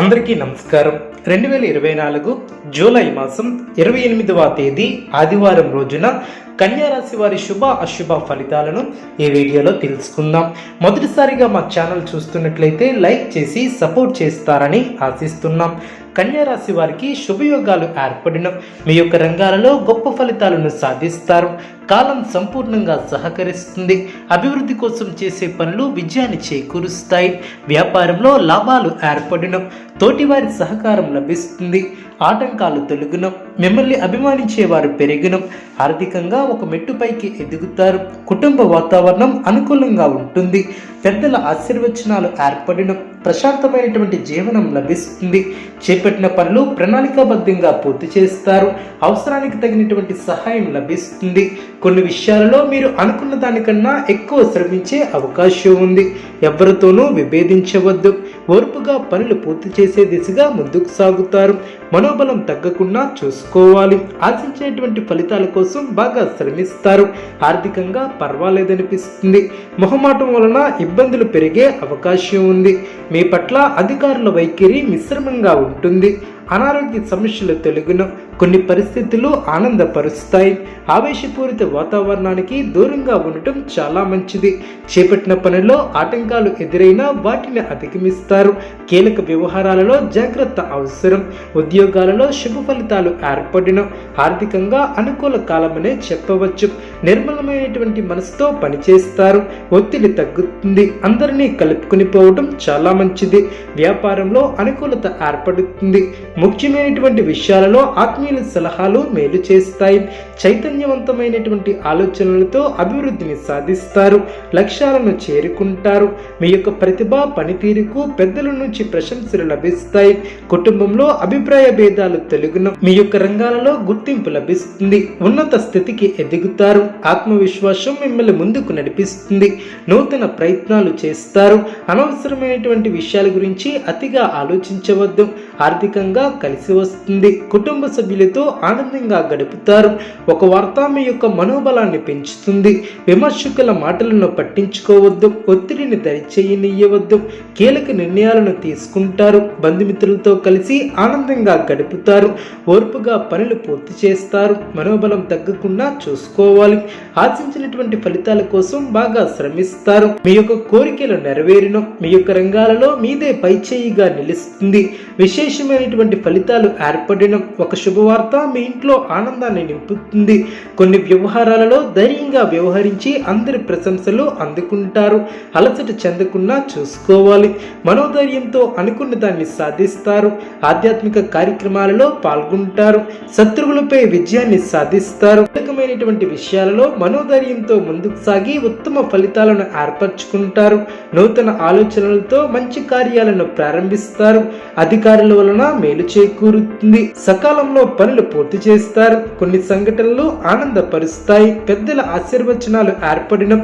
అందరికీ నమస్కారం. రెండు వేల ఇరవై నాలుగు జూలై మాసం ఇరవై ఎనిమిదవ తేదీ ఆదివారం రోజున కన్యారాశి వారి శుభ అశుభ ఫలితాలను ఈ వీడియోలో తెలుసుకుందాం. మొదటిసారిగా మా ఛానల్ చూస్తున్నట్లయితే లైక్ చేసి సపోర్ట్ చేస్తారని ఆశిస్తున్నాం. కన్యారాశి వారికి శుభయోగాలు ఏర్పడిన మీ యొక్క రంగాలలో గొప్ప ఫలితాలను సాధిస్తారు. కాలం సంపూర్ణంగా సహకరిస్తుంది. అభివృద్ధి కోసం చేసే పనులు విజయాన్ని చేకూరుస్తాయి. వ్యాపారంలో లాభాలు ఏర్పడిన తోటివారి సహకారం లభిస్తుంది. ఆటంకాలు తొలగును మిమ్మల్ని అభిమానించే వారు పెరిగిన ఆర్థికంగా ఒక మెట్టుపైకి ఎదుగుతారు. కుటుంబ వాతావరణం అనుకూలంగా ఉంటుంది. పెద్దల ఆశీర్వచనాలు ఏర్పడిన ప్రశాంతమైనటువంటి జీవనం లభిస్తుంది. ప్రవేశపెట్టిన పనులు ప్రణాళికాబద్ధంగా పూర్తి చేస్తారు. అవసరానికి తగినటువంటి సహాయం లభిస్తుంది. కొన్ని విషయాలలో మీరు అనుకున్న దానికన్నా ఎక్కువ శ్రమించే అవకాశం ఉంది. ఎవరితోనూ విభేదించవద్దు. ఓర్పుగా పనులు పూర్తి చేసే దిశగా ముందుకు సాగుతారు. మనోబలం తగ్గకుండా చూసుకోవాలి. ఆశించేటువంటి ఫలితాల కోసం బాగా శ్రమిస్తారు. ఆర్థికంగా పర్వాలేదనిపిస్తుంది. మొహమాటం వలన ఇబ్బందులు పెరిగే అవకాశం ఉంది. మీ పట్ల అధికారుల వైఖరి మిశ్రమంగా ఉంటుంది. అనారోగ్య సమస్యలు తెలుగును కొన్ని పరిస్థితులు ఆనందపరుస్తాయి. ఆవేశపూరిత వాతావరణానికి దూరంగా ఉండటం చాలా మంచిది. చేపట్టిన పనిలో ఆటంకాలు ఎదురైనా వాటిని అధిగమిస్తారు. కీలక వ్యవహారాలలో జాగ్రత్త అవసరం. ఉద్యోగాలలో శుభ ఫలితాలు ఏర్పడిన ఆర్థికంగా అనుకూల కాలమనే చెప్పవచ్చు. నిర్మలమైనటువంటి మనసుతో పనిచేస్తారు. ఒత్తిడి తగ్గుతుంది. అందరినీ కలుపుకొని పోవడం చాలా మంచిది. వ్యాపారంలో అనుకూలత ఏర్పడుతుంది. ముఖ్యమైనటువంటి విషయాలలో ఆత్మీయుల సలహాలు మేలు చేస్తాయి. చైతన్యవంతమైనటువంటి ఆలోచనలతో అభివృద్ధిని సాధిస్తారు. లక్ష్యాలను చేరుకుంటారు. మీ యొక్క ప్రతిభ పనితీరుకు పెద్దల నుంచి ప్రశంసలు లభిస్తాయి. కుటుంబంలో అభిప్రాయ భేదాలు తెలుగును మీ యొక్క రంగాలలో గుర్తింపు లభిస్తుంది. ఉన్నత స్థితికి ఎదుగుతారు. ఆత్మవిశ్వాసం మిమ్మల్ని ముందుకు నడిపిస్తుంది. నూతన ప్రయత్నాలు చేస్తారు. అనవసరమైనటువంటి విషయాల గురించి అతిగా ఆలోచించవద్దు. ఆర్థికంగా కలిసి వస్తుంది. కుటుంబ సభ్యులతో ఆనందంగా గడుపుతారు. ఒక వార్త మీ యొక్క మనోబలాన్ని పెంచుతుంది. విమర్శకుల మాటలను పట్టించుకోవద్దు. ఒత్తిడిని దరిచేయనియ్యవద్దు. కీలక నిర్ణయాలను తీసుకుంటారు. బంధుమిత్రులతో కలిసి ఆనందంగా గడుపుతారు. ఓర్పుగా పనులు పూర్తి చేస్తారు. మనోబలం తగ్గకుండా చూసుకోవాలి. ఆశించినటువంటి ఫలితాల కోసం బాగా శ్రమిస్తారు. మీ యొక్క కోరికలు నెరవేరును. మీ యొక్క రంగాలలో మీదే పైచేయిగా నిలుస్తుంది. విశేషమైనటువంటి ఫలితాలు ఏర్పడిన ఒక శుభవార్త. మీ ఇంట్లో ఆనందాన్ని నింపుతుంది. కొన్ని వ్యవహారాలలో ధైర్యంగా వ్యవహరించి అందరి ప్రశంసలు అందుకుంటారు. అలసట చెందకుండా చూసుకోవాలి. మనోధైర్యంతో అనుకున్న దాన్ని సాధిస్తారు. ఆధ్యాత్మిక కార్యక్రమాలలో పాల్గొంటారు. శత్రువులపై విజయాన్ని సాధిస్తారు. కీలకమైనటువంటి విషయాలలో మనోధైర్యంతో ముందుకు సాగి ఉత్తమ ఫలితాలను ఏర్పరచుకుంటారు. నూతన ఆలోచనలతో మంచి కార్యాలను ప్రారంభిస్తారు. అధికారుల వలన మేలు చేకూరుతుంది. సకాలంలో పనులు పూర్తి చేస్తారు. కొన్ని సంఘటనలు ఆనందపరుస్తాయి. పెద్దల ఆశీర్వచనాలు ఏర్పడిన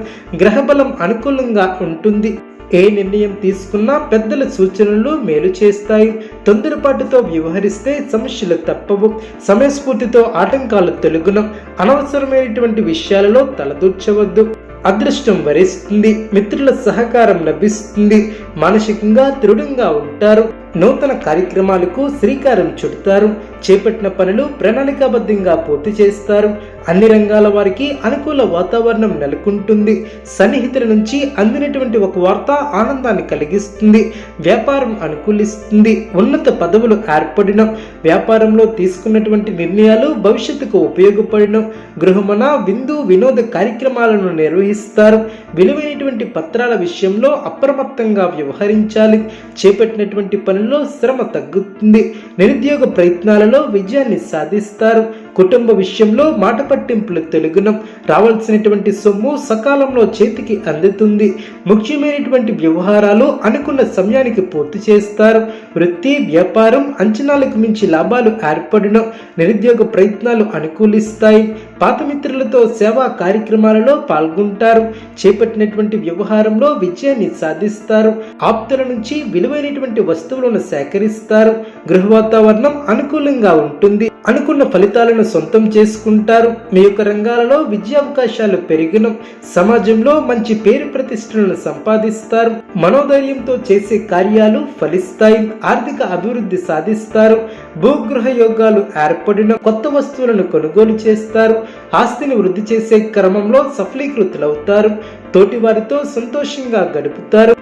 గ్రహబలం అనుకూలంగా ఉంటుంది. ఏ నిర్ణయం తీసుకున్నా పెద్దల సూచనలు మేలు చేస్తాయి. తొందరపాటుతో వ్యవహరిస్తే సమస్యలు తప్పవు. సమయస్ఫూర్తితో ఆటంకాలు తొలగును. అనవసరమైనటువంటి విషయాలలో తలదూర్చవద్దు. అదృష్టం వరిస్తుంది. మిత్రుల సహకారం లభిస్తుంది. మానసికంగా దృఢంగా ఉంటారు. నూతన కార్యక్రమాలకు శ్రీకారం చుడతారు. చేపట్టిన పనులు ప్రణాళికాబద్ధంగా పూర్తి చేస్తారు. అన్ని రంగాల వారికి అనుకూల వాతావరణం నెలకొంటుంది. సన్నిహితుల నుంచి అందినటువంటి ఒక వార్త ఆనందాన్ని కలిగిస్తుంది. వ్యాపారం అనుకూలిస్తుంది. ఉన్నత పదవులు ఏర్పడిన. వ్యాపారంలో తీసుకున్నటువంటి నిర్ణయాలు భవిష్యత్తుకు ఉపయోగపడిన. గృహమన విందు వినోద కార్యక్రమాలను నిర్వహిస్తారు. విలువైనటువంటి పత్రాల విషయంలో అప్రమత్తంగా వ్యవహరించాలి. చేపట్టినటువంటి పనులు పనుల్లో శ్రమ తగ్గుతుంది. నిరుద్యోగ ప్రయత్నాలలో విజయాన్ని సాధిస్తారు. కుటుంబ విషయంలో మాట పట్టింపులు తెలుగునం. రావాల్సినటువంటి సొమ్ము సకాలంలో చేతికి అందుతుంది. ముఖ్యమైనటువంటి వ్యవహారాలు అనుకున్న సమయానికి పూర్తి చేస్తారు. వృత్తి వ్యాపారం అంచనాలకు మించి లాభాలు ఏర్పడిన. నిరుద్యోగ ప్రయత్నాలు అనుకూలిస్తాయి. పాత మిత్రులతో సేవా కార్యక్రమాలలో పాల్గొంటారు. చేపట్టినటువంటి వ్యవహారంలో విజయాన్ని సాధిస్తారు. ఆప్తుల నుంచి విలువైనటువంటి వస్తువులను సేకరిస్తారు. గృహ వాతావరణం అనుకూలంగా ఉంటుంది. అనుకున్న ఫలితాలను సొంతం చేసుకుంటారు. మీ యొక్క రంగాలలో విద్యావకాశాలు పెరిగిన సమాజంలో మంచి పేరు ప్రతిష్టలను సంపాదిస్తారు. మనోధైర్యంతో చేసే కార్యాలు ఫలిస్తాయి. ఆర్థిక అభివృద్ధి సాధిస్తారు. భూగృహ యోగాలు ఏర్పడిన కొత్త వస్తువులను కొనుగోలు చేస్తారు. ఆస్తిని వృద్ధి చేసే క్రమంలో సఫలీకృతులవుతారు. తోటి వారితో సంతోషంగా గడుపుతారు.